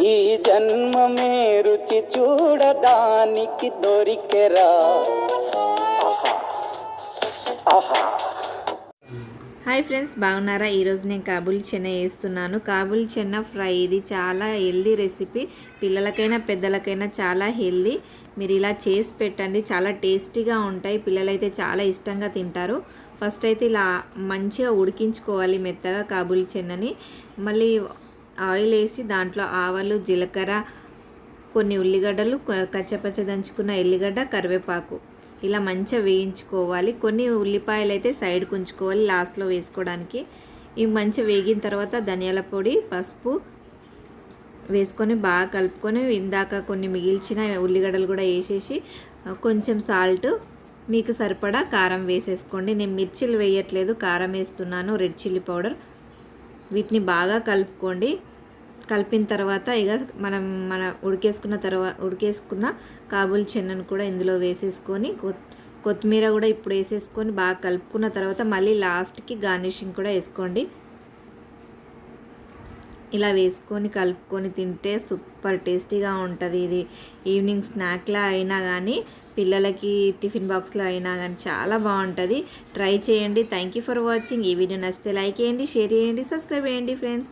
ఈ జన్మమే రుచి చూడడానికి దొరికెరా. ఆహా. హాయ్ ఫ్రెండ్స్ బాగున్నారా? ఈరోజు నేను కాబుల్ చెన్న వేస్తున్నాను కాబుల్ చెన్న ఫ్రై ఇది చాలా హెల్దీ రెసిపీ. పిల్లలకైనా పెద్దలకైనా చాలా హెల్దీ. మీరు ఇలా చేసి పెట్టండి. చాలా టేస్టీగా ఉంటాయి. పిల్లలైతే చాలా ఇష్టంగా తింటారు. ఫస్ట్ అయితే ఇలా మంచిగా ఉడికించుకోవాలి మెత్తగా కాబుల్ చెన్నని. మళ్ళీ ఆయిల్ వేసి దాంట్లో ఆవాలు జీలకర్ర కొన్ని ఉల్లిగడ్డలు క- కచ్చపచ్చ దంచుకున్న ఎల్లిగడ్డ కరివేపాకు. ఇలా మంచిగా వేయించుకోవాలి. కొన్ని ఉల్లిపాయలు అయితే సైడ్కి ఉంచుకోవాలి లాస్ట్లో వేసుకోవడానికి. ఇవి మంచిగా వేగిన తర్వాత ధనియాల పొడి పసుపు వేసుకొని బాగా కలుపుకొని ఇందాక కొన్ని మిగిల్చిన ఉల్లిగడ్డలు కూడా వేసేసి కొంచెం సాల్ట్ మీకు సరిపడా కారం వేసేసుకోండి. నేను మిర్చిలు వేయట్లేదు కారం వేస్తున్నాను రెడ్ చిల్లీ పౌడర్. వీటిని బాగా కలుపుకోండి. కలిపిన తర్వాత ఇక మనం మన ఉడికేసుకున్న తర్వాత ఉడికేసుకున్న కాబూల్ చెన్నను కూడా ఇందులో వేసేసుకొని కొత్తిమీర కూడా ఇప్పుడు వేసేసుకొని బాగా కలుపుకున్న తర్వాత మళ్ళీ లాస్ట్కి గార్నిషింగ్ కూడా వేసుకోండి. ఇలా వేసుకొని కలుపుకొని తింటే సూపర్ టేస్టీగా ఉంటుంది ఇది. ఈవినింగ్ స్నాక్లా అయినా కానీ పిల్లలకి టిఫిన్ బాక్స్లో అయినా కానీ చాలా బాగుంటుంది. ట్రై చేయండి. Thank you for watching. ఈ వీడియో నచ్చితే లైక్ చేయండి షేర్ చేయండి సబ్స్క్రైబ్ చేయండి ఫ్రెండ్స్.